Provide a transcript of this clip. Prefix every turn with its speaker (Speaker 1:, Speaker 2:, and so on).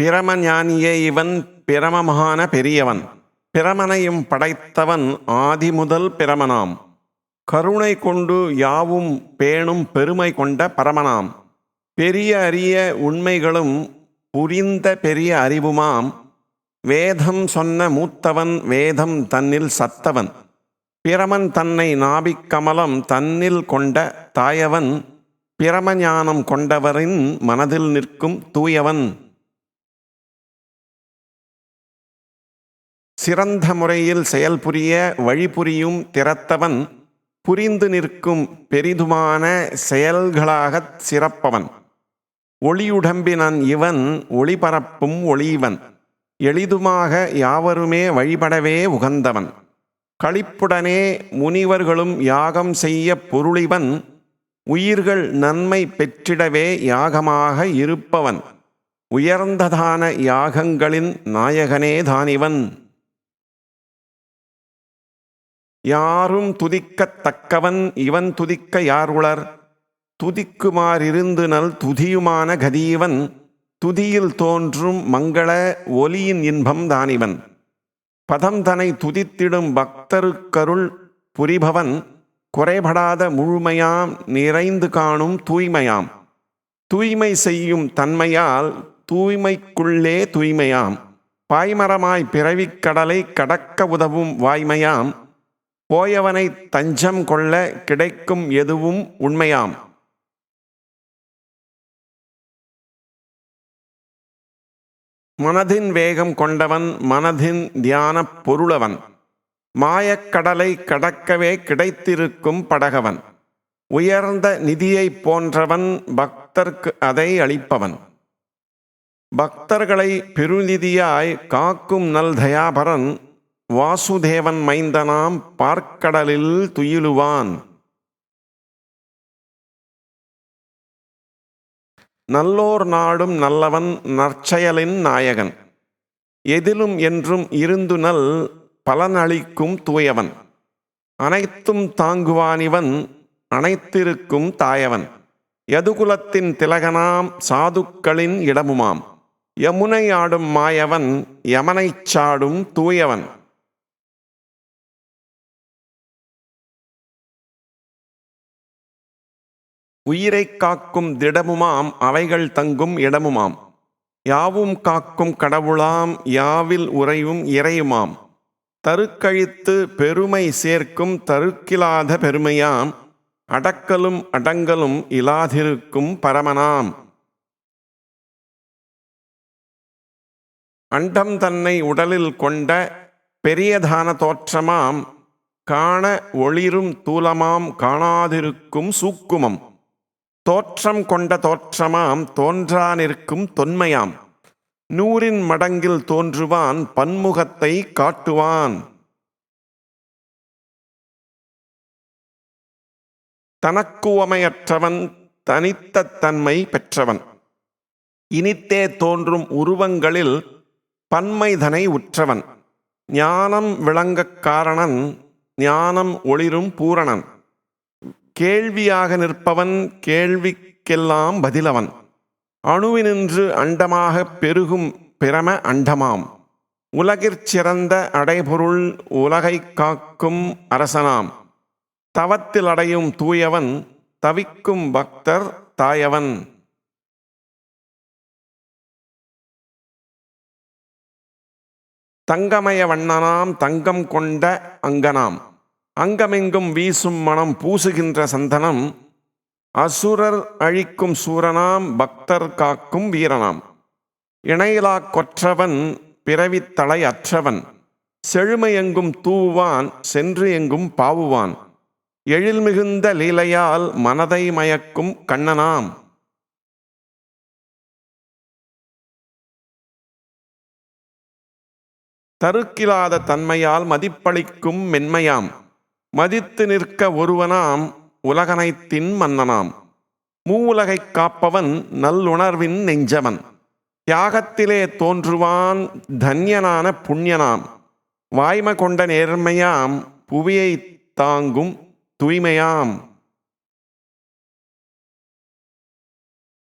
Speaker 1: பிரம ஞானியே இவன் பிரமமான பெரியவன். பிரமனையும் படைத்தவன் ஆதி முதல் பிரமனாம். கருணை கொண்டு யாவும் பேணும் பெருமை கொண்ட பரமனாம். பெரிய அரிய உண்மைகளும் புரிந்த பெரிய அறிவுமாம். வேதம் சொன்ன மூத்தவன் வேதம் தன்னில் சத்தவன். பிரமன் தன்னை நாபிக்கமலம் தன்னில் கொண்ட தாயவன். பிரமஞானம் கொண்டவரின் மனதில் நிற்கும் தூயவன். சிறந்த முறையில் செயல்புரிய வழிபுரியும் திறத்தவன் புரிந்து நிற்கும் பெரிதுமான செயல்களாகச் சிறப்பவன். ஒளியுடம்பினன் இவன் ஒளிபரப்பும் ஒளிவன். எளிதுமாக யாவருமே வழிபடவே உகந்தவன். களிப்புடனே முனிவர்களும் யாகம் செய்ய பொருளிவன். உயிர்கள் நன்மை பெற்றிடவே யாகமாக இருப்பவன். உயர்ந்ததான யாகங்களின் நாயகனே தானிவன். யாரும் துதிக்கத்தக்கவன் இவன் துதிக்க யாருளர் துதிக்குமாறிருந்து நல் துதியுமான கதீவன் துதியில் தோன்றும் மங்கள ஒலியின் இன்பம் தானிவன். பதம் தனை துதித்திடும் பக்தருக்கருள் புரிபவன் குறைபடாத முழுமையாம் நிறைந்து காணும் தூய்மையாம். தூய்மை செய்யும் தன்மையால் தூய்மைக்குள்ளே தூய்மையாம். பாய்மரமாய் பிறவிக் கடலை கடக்க உதவும் வாய்மையாம். போயவனை தஞ்சம் கொள்ள கிடைக்கும் எதுவும் உண்மையாம். மனதின் வேகம் கொண்டவன் மனதின் தியானப் பொருளவன். மாயக்கடலை கடக்கவே கிடைத்திருக்கும் படகவன். உயர்ந்த நிதியைப் போன்றவன் பக்தர்க்கு அதை அளிப்பவன். பக்தர்களை பெருநிதியாய் காக்கும் நல் தயாபரன் வாசுதேவன் மைந்தனாம் பார்க்கடலில் துயிலுவான். நல்லோர் நாடும் நல்லவன் நற்செயலின் நாயகன். எதிலும் என்றும் இருந்து நல் பலனளிக்கும் தூயவன். அனைத்தும் தாங்குவானிவன் அனைத்திருக்கும் தாயவன். யதுகுலத்தின் திலகனாம் சாதுக்களின் இடமுமாம். யமுனை ஆடும் மாயவன் யமனைச் சாடும் தூயவன். உயிரைக் காக்கும் திடமுமாம் அவைகள் தங்கும் இடமுமாம். யாவும் காக்கும் கடவுளாம் யாவில் உறையும் இறையுமாம். தருக்கழித்து பெருமை சேர்க்கும் தருக்கிலாத பெருமையாம் அடக்கலும் அடங்கலும் இலாதிருக்கும் பரமனாம். அண்டம் தன்னை உடலில் கொண்ட பெரியதான தோற்றமாம் காண ஒளிரும் தூலமாம் காணாதிருக்கும் சூக்குமம். தோற்றம் கொண்ட தோற்றமாம் தோன்றானிருக்கும் தொன்மையாம். நூறின் மடங்கில் தோன்றுவான் பன்முகத்தை காட்டுவான். தனக்குவமையற்றவன் தனித்த தன்மை பெற்றவன். இனித்தே தோன்றும் உருவங்களில் பன்மைதனை உற்றவன். ஞானம் விளங்கக் காரணன் ஞானம் ஒளிரும் பூரணன். கேள்வியாக நிற்பவன் கேள்விக்கெல்லாம் பதிலவன். அணுவினின்று அண்டமாக பெருகும் பிரம அண்டமாம். உலகிற் சிறந்த அடைபொருள் உலகை காக்கும் அரசனாம். தவத்தில் அடையும் தூயவன் தவிக்கும் பக்தர் தாயவன். தங்கமய வண்ணனாம் தங்கம் கொண்ட அங்கனாம். அங்கமெங்கும் வீசும் மனம் பூசுகின்ற சந்தனம் அசுரர் அழிக்கும் சூரனாம் பக்தர் காக்கும் வீரனாம். இணையிலா கொற்றவன் பிறவித்தலை அற்றவன். செழுமையெங்கும் தூவான் சென்று எங்கும் பாவுவான். எழில் மிகுந்த லீலையால் மனதை மயக்கும் கண்ணனாம். தருக்கிலாத தன்மையால் மதிப்பளிக்கும் மென்மையாம். மதித்து நிற்க ஒருவனாம் உலகனைத்தின் மன்னனாம் மூவுலகைக் காப்பவன் நல்லுணர்வின் நெஞ்சவன். தியாகத்திலே தோன்றுவான் தன்யனான புண்ணியனாம். வாய்மை கொண்ட நேர்மையாம் புவியை தாங்கும் தூய்மையாம்.